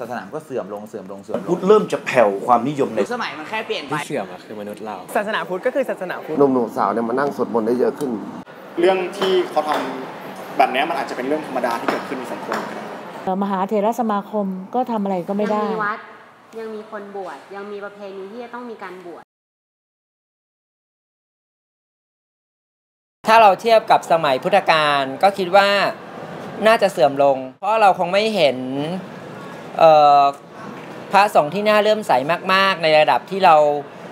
ศาสนาก็เสื่อมลงเสื่อมลงเสื่อมลพุทงธเริ่มจะแผ่วความนิยมในสมัยมันแค่เปลี่ยนไป ที่เสื่อมอะคือมนุษย์เรา ศาสนาพุทธก็คือศาสนาพุทธ หนุ่มๆสาวเนี่ยมานั่งสวดมนต์ได้เยอะขึ้น เรื่องที่เขาทำแบบเนี้ยมันอาจจะเป็นเรื่องธรรมดาที่เกิดขึ้นในสังคม เอ่อมหาเถรสมาคมก็ทำอะไรก็ไม่ได้ยังมีวัด ยังมีคนบวช ยังมีประเพณีที่จะต้องมีการบวช ถ้าเราเทียบกับสมัยพุทธกาลก็คิดว่าน่าจะเสื่อมลง เพราะเราคงไม่เห็นเอ่อ พระสงฆ์ที่น่าเลื่อมใสมากๆ ในระดับที่เรา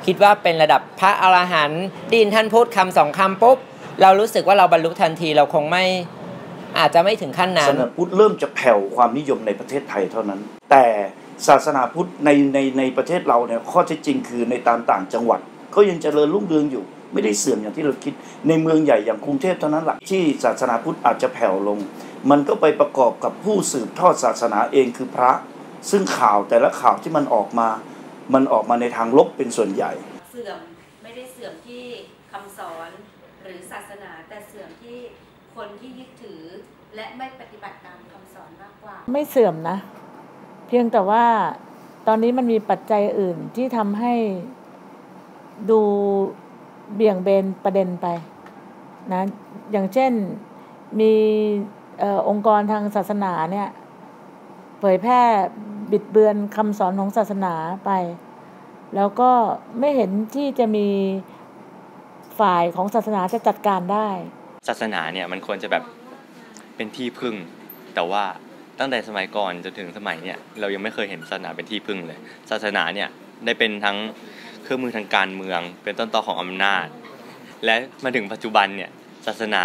คิดว่าเป็นระดับพระอรหันต์ดินท่านพูดคำสองคำปุ๊บ เรารู้สึกว่าเราบรรลุทันทีเราคงไม่อาจจะไม่ถึงขั้นนั้ศาสนาพุทธเริ่มจะแผ่วความนิยมในประเทศไทยเท่านั้น แต่ศาสนาพุทธในในในประเทศเราเนี่ยข้อเท็จจริงคือในตามต่างจังหวัด ก็ยังเจริญรุ่งเรืองอยู่ ไม่ได้เสื่อมอย่างที่เราคิด ในเมืองใหญ่อย่างกรุงเทพเท่านั้นแหละที่ศาสนาพุทธอาจจะแผ่วลง มันก็ไปประกอบกับผู้สืบทอดศาสนาเองคือพระ ซึ่งข่าวแต่ละข่าวที่มันออกมา มันออกมาในทางลบเป็นส่วนใหญ่ เสื่อมไม่ได้เสื่อมที่คำสอนหรือศาสนา แต่เสื่อมที่คนที่ยึดถือและไม่ปฏิบัติตามคำสอนมากกว่า ไม่เสื่อมนะ เพียงแต่ว่าตอนนี้มันมีปัจจัยอื่นที่ทำให้ดูเบี่ยงเบนประเด็นไปนะอย่างเช่นมีเออองค์กรทางศาสนาเนี่ย เผยแพร่ บิดเบือนคำสอนของศาสนาไป แล้วก็ไม่เห็นที่จะมีฝ่ายของศาสนาจะจัดการได้ ศาสนาเนี่ยมันควรจะแบบเป็นที่พึ่ง แต่ว่าตั้งแต่สมัยก่อนจนถึงสมัยเนี่ยเรายังไม่เคยเห็นศาสนาเป็นที่พึ่งเลย ศาสนาเนี่ยได้เป็นทั้งเครื่องมือทางการเมือง เป็นต้นตอของอำนาจ และมาถึงปัจจุบันเนี่ยศาสนา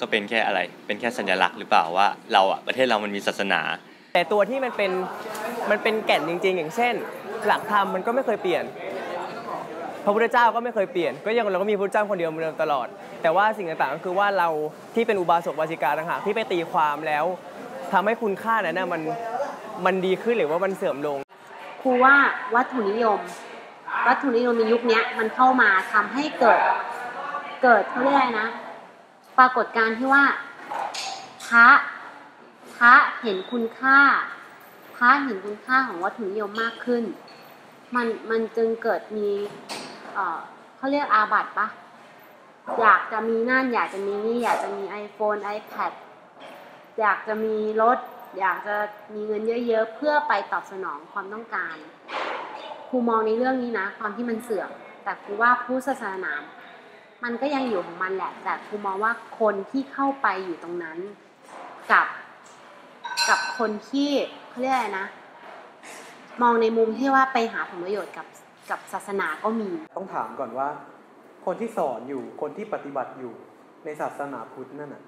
ก็เป็นแค่อะไร เป็นแค่สัญลักษณ์หรือเปล่าว่าเราอะประเทศเรามันมีศาสนา แต่ตัวที่มันเป็น มันเป็นแก่นจริง ๆ อย่างเช่น หลักธรรมมันก็ไม่เคยเปลี่ยน พระพุทธเจ้าก็ไม่เคยเปลี่ยน ก็ยังเราก็มีพระพุทธเจ้าคนเดียวเหมือนเดิมตลอด แต่ว่าสิ่งต่างๆก็คือว่าเราที่เป็นอุบาสกบาสิกาต่างหากที่ไปตีความแล้วทำให้คุณค่านั้นนะมันมันดีขึ้นหรือว่ามันเสื่อมลงครูว่าวัตถุนิยม วัตถุนิยมในยุคนี้มันเข้ามาทำให้เกิดเกิดเขาเรียกอะไรนะ ปรากฏการณ์ที่ว่าพระพระเห็นคุณค่า พระเห็นคุณค่าของวัตถุนิยมมากขึ้น มันมันจึงเกิดมีเอ่อเขาเรียกอาบัตปะอยากจะมีนั่นอยากจะมีนี่อยากจะมี iPhone iPad อยากจะมีรถ อยากจะมีเงินเยอะๆ เพื่อไปตอบสนองความต้องการครูมองในเรื่องนี้นะความที่มันเสื่อมแต่ครูว่าผู้ศาสนา มันก็ยังอยู่ของมันแหละ แต่ครูมองว่าคนที่เข้าไปอยู่ตรงนั้น กับกับคนที่ เขาเรียกอะไรนะ มองในมุมที่ว่าไปหาผลประโยชน์กับกับศาสนาก็มี ต้องถามก่อนว่า คนที่สอนอยู่คนที่ปฏิบัติอยู่ในศาสนาพุทธนั่นน่ะ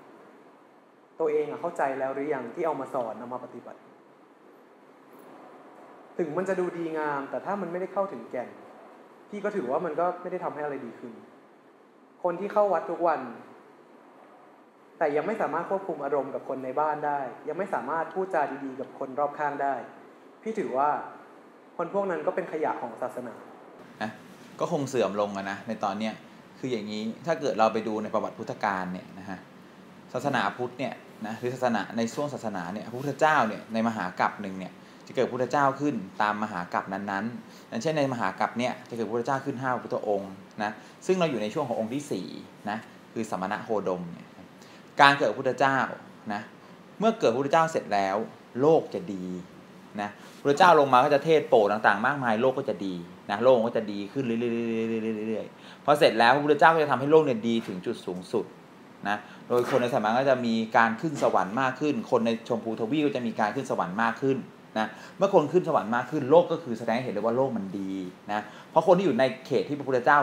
ตัวเองอะเข้าใจแล้วหรือยังที่เอามาสอนเอามาปฏิบัติ ถึงมันจะดูดีงาม แต่ถ้ามันไม่ได้เข้าถึงแก่น พี่ก็ถือว่ามันก็ไม่ได้ทำให้อะไรดีขึ้น คนที่เข้าวัดทุกวัน แต่ยังไม่สามารถควบคุมอารมณ์กับคนในบ้านได้ ยังไม่สามารถพูดจาดีๆ กับคนรอบข้างได้ พี่ถือว่าคนพวกนั้นก็เป็นขยะของศาสนานะก็คงเสื่อมลงนะในตอนเนี้ยคืออย่างนี้ถ้าเกิดเราไปดูในประวัติพุทธกาลเนี่ยนะฮะศาสนาพุทธเนี่ยนะหรือศาสนาในช่วงศาสนาเนี่ยพระพุทธเจ้าเนี่ยในมหากรัปหนึ่งเนี่ยจะเกิดพระพุทธเจ้าขึ้นตามมหากรัปนั้นๆอย่างเช่นในมหากรัปเนี่ยจะเกิดพระพุทธเจ้าขึ้นห้าพระพุทธองค์นะซึ่งเราอยู่ในช่วงขององค์ที่สี่นะคือสมณะโคดมเนี่ย การเกิดพระพุทธเจ้านะเมื่อเกิดพระพุทธเจ้าเสร็จแล้ว โลกจะดีนะพระเจ้าลงมาก็จะเทศโปรดต่างๆ มากมายโลกก็จะดีนะโลกก็จะดีขึ้นเรื่อยๆๆๆๆพอเสร็จแล้วพระพุทธเจ้าก็จะทำให้โลกเนี่ยดีถึงจุดสูงสุดนะโดยคนในสมัยก็จะมีการขึ้นสวรรค์มากขึ้น คนในชมพูทวีก็จะมีการขึ้นสวรรค์มากขึ้นนะเมื่อคนขึ้นสวรรค์มากขึ้นโลกก็คือแสดงให้เห็นเลยว่าโลกมันดีนะเพราะคนที่อยู่ในเขตที่พระพุทธเจ้า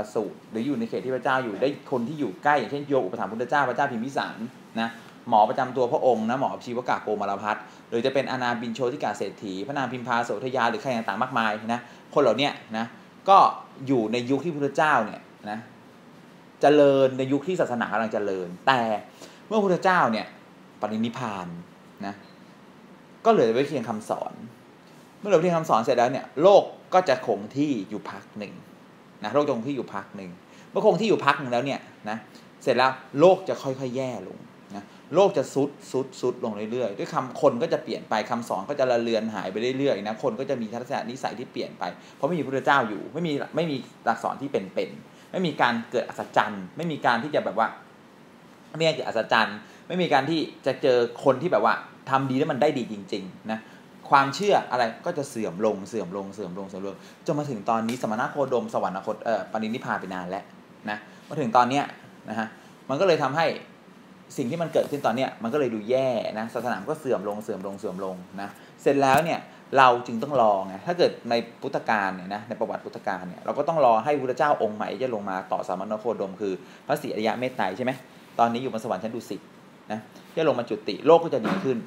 ประสูติหรืออยู่ในเขตที่พระเจ้าอยู่ได้คนที่อยู่ใกล้อย่างเช่นโยอุปถัมภ์พุทธเจ้าพระเจ้าพิมพิสารนะหมอประจำตัวพระองค์นะหมอชีวกะโกมารพัฒน์หรือจะเป็นอนาบินโชติกาเศรษฐี พระนางพิมพาโสธยาหรือใครต่างๆมากมายนะคนเหล่านี้นะก็อยู่ในยุคที่พระพุทธเจ้าเนี่ยนะเจริญในยุคที่ศาสนากำลังเจริญ แต่เมื่อพระพุทธเจ้าเนี่ยปรินิพานนะก็เหลือไว้เพียงคำสอน เมื่อเหลือเพียงคำสอนเสร็จแล้วเนี่ยโลกก็จะคงที่อยู่พักหนึ่ง นะโลกจะคงที่อยู่พักหนึ่งเมื่อคงที่อยู่พักหนึ่งแล้วเนี่ยนะเสร็จแล้วโลกจะค่อยๆแย่ลงนะโลกจะซุดซุดซุดลงเรื่อยๆ ด้วยคำคนก็จะเปลี่ยนไปคำสอนก็จะละเลือนหายไปเรื่อยๆนะคนก็จะมีทัศนนิสัยที่เปลี่ยนไป เพราะไม่มีพระเจ้าอยู่ ไม่มีไม่มีหลักสอนที่เป็นๆไม่มีการเกิดอัศจรรย์ไม่มีการที่จะแบบว่าไม่มีการเกิดอัศจรรย์ ไม่มีการที่จะเจอคนที่แบบว่าทำดีแล้วมันได้ดีจริงๆนะ ความเชื่ออะไรก็จะเสื่อมลงเสื่อมลงเสื่อมลงเสื่อมลงจนมาถึงตอนนี้สมณโคดม สวรรคตเอ่อปรินิพพานไปนานแล้วนะมาถึงตอนเนี้ยนะฮะมันก็เลยทำให้สิ่งที่มันเกิดขึ้นตอนเนี้ยมันก็เลยดูแย่นะศาสนาก็เสื่อมลงเสื่อมลงเสื่อมลงนะเสร็จแล้วเนี่ยเราจึงต้องรอไงถ้าเกิดในพุทธกาลเนี่ยนะในประวัติพุทธกาลเนี่ยเราก็ต้องรอให้พระเจ้าองค์ใหม่จะลงมาต่อสามณโคดม คือพระศรีอริยะเมตไตรใช่ไหมตอนนี้อยู่บนสวรรค์ชั้นดุสิตนะจะลงมาจุติโลกก็จะดีขึ้น